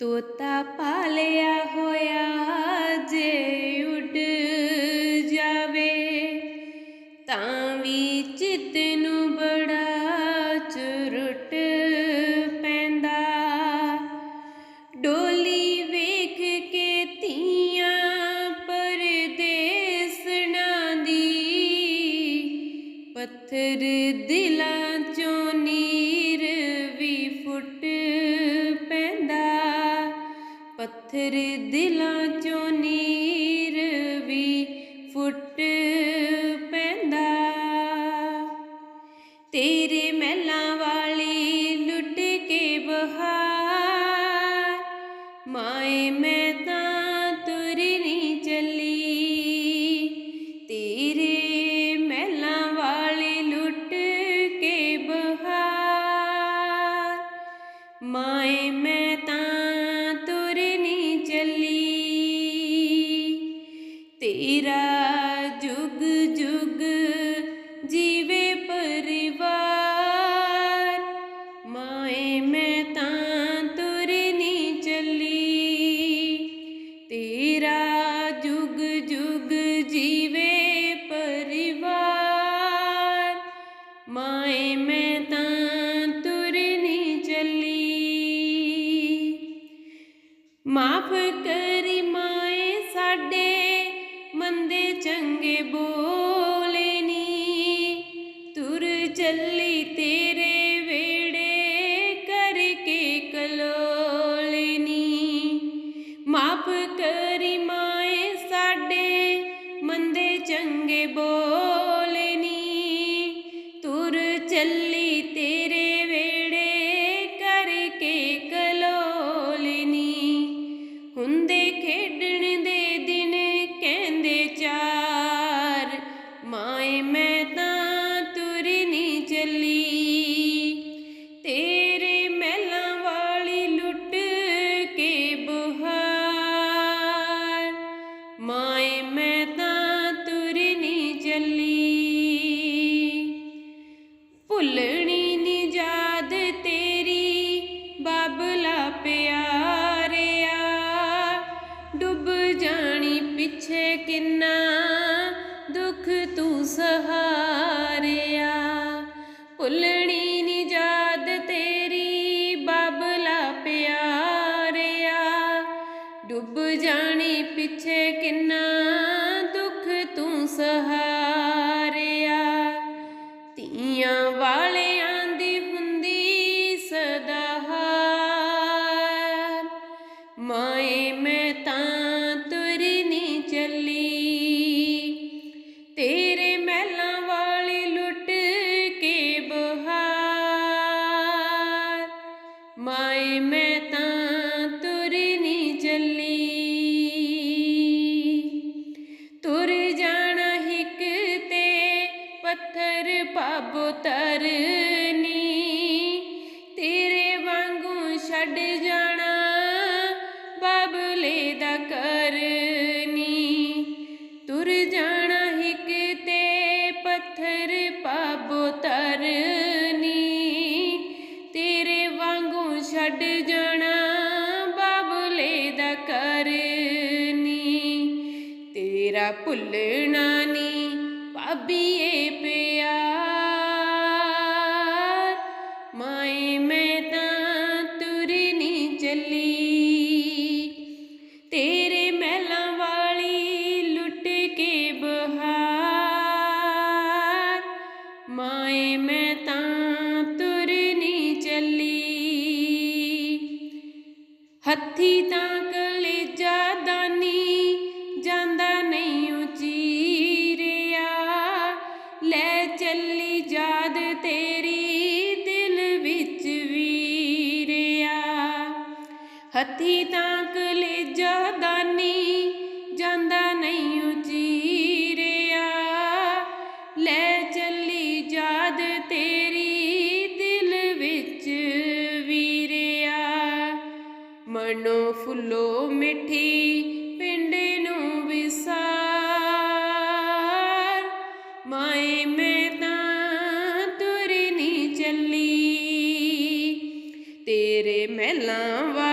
ਤੋਤਾ ਪਾਲਿਆ ਹੋਇਆ ਜੇ ਉੱਡ ਜਾਵੇ, ਤਾਂ ਵੀ ਚਿੱਤ ਨੂੰ ਬੜਾ ਚੁਰਟ ਪੈਂਦਾ। ਡੋਲੀ ਵੇਖ ਕੇ ਧੀਆਂ ਪਰਦੇਸਣਾ ਦੀ ਪੱਥਰ ਦਿਲਾਂ ਪੱਥਰ ਦਿਲਾਂ ਚੋਂ ਨੀਰ ਵੀ ਫੁੱਟ ਪੈਂਦਾ। ਤੇਰੇ ਮਹਿਲਾਂ ਵਾਲੀ ਲੁੱਟ ਕੇ ਬਹਾਰ, ਮਾਏ ਮੈਂ ਤਾਂ ਤੁਰੀ ਨਹੀਂ ਚੱਲੀ। ਤੇਰੇ ਮਹਿਲਾਂ ਵਾਲੀ ਲੁੱਟ ਕੇ ਬਹਾਰ, ਮਾਏ ਮੈਂ ਪਰਿਵਾਰ, ਮਾਏ ਮੈਂ ਤਾਂ ਤੁਰ ਨਹੀਂ ਚੱਲੀ। ਤੇਰਾ ਜੁਗ ਜੁਗ ਜੀਵੇ ਪਰਿਵਾਰ, ਮਾਏ ਮੈਂ ਤਾਂ ਤੁਰ ਨਹੀਂ ਚੱਲੀ। ਮਾਫ ਕਰ ਮਾਏ ਪਾਬੋ ਤਰਨੀ ਤੇਰੇ ਵਾਂਗੂ ਛੱਡ ਜਾਣਾ, ਬਾਬਲੇ ਦਾ ਕਰਨੀ। ਤੁਰ ਜਾਣਾ ਹਿੱਕ ਤੇ ਪੱਥਰ ਪਾਬੋ ਤਰਨੀ, ਤੇਰੇ ਵਾਂਗੂ ਛੱਡ ਜਾਣਾ, ਬਾਬਲੇ ਦਾ ਕਰਨੀ। ਤੇਰਾ ਭੁੱਲਣਾ ਨੀ, ਭਾਬੀਏ ਪਿਆ ਮਾਏ, ਮੈਂ ਤਾਂ ਤੁਰ ਨਹੀਂ ਚੱਲੀ। ਹੱਥੀ ਤਾਂ ਕਲੇਜਾ ਦਾਨੀ, ਜਾਂਦਾ ਨਹੀਂ ਉਚੀਰਿਆ ਲੈ ਚੱਲੀ ਯਾਦ ਤੇਰੀ ਦਿਲ ਵਿੱਚ ਵੀਰਿਆ। ਹੱਥੀ ਤਾਂ ਕਲੇਜਾ ਨਹੀਂ